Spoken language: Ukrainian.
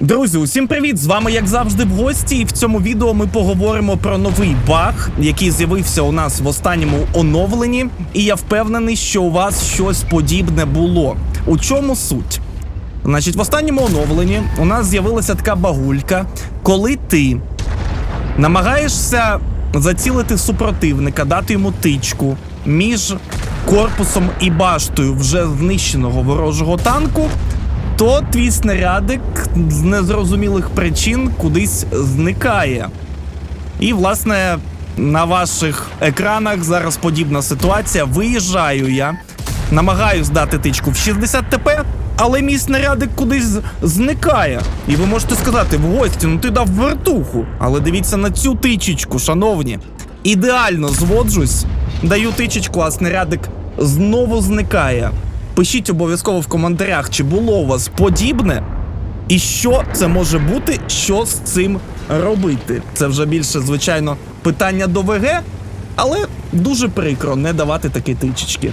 Друзі, усім привіт! З вами, як завжди, в гості. І в цьому відео ми поговоримо про новий баг, який з'явився у нас в останньому оновленні. І я впевнений, що у вас щось подібне було. У чому суть? Значить, в останньому оновленні у нас з'явилася така багулька, коли ти намагаєшся зацілити супротивника, дати йому тичку між корпусом і баштою вже знищеного ворожого танку, то твій снарядик з незрозумілих причин кудись зникає. І, власне, на ваших екранах зараз подібна ситуація. Виїжджаю я, намагаюсь дати тичку в 60 ТП, але мій снарядик кудись зникає. І ви можете сказати, в гості, ну ти дав вертуху. Але дивіться на цю тичечку, шановні. Ідеально зводжусь, даю тичечку, а снарядик знову зникає. Пишіть обов'язково в коментарях, чи було у вас подібне, і що це може бути, що з цим робити? Це вже більше, звичайно, питання до ВГ, але дуже прикро не давати такі тичечки.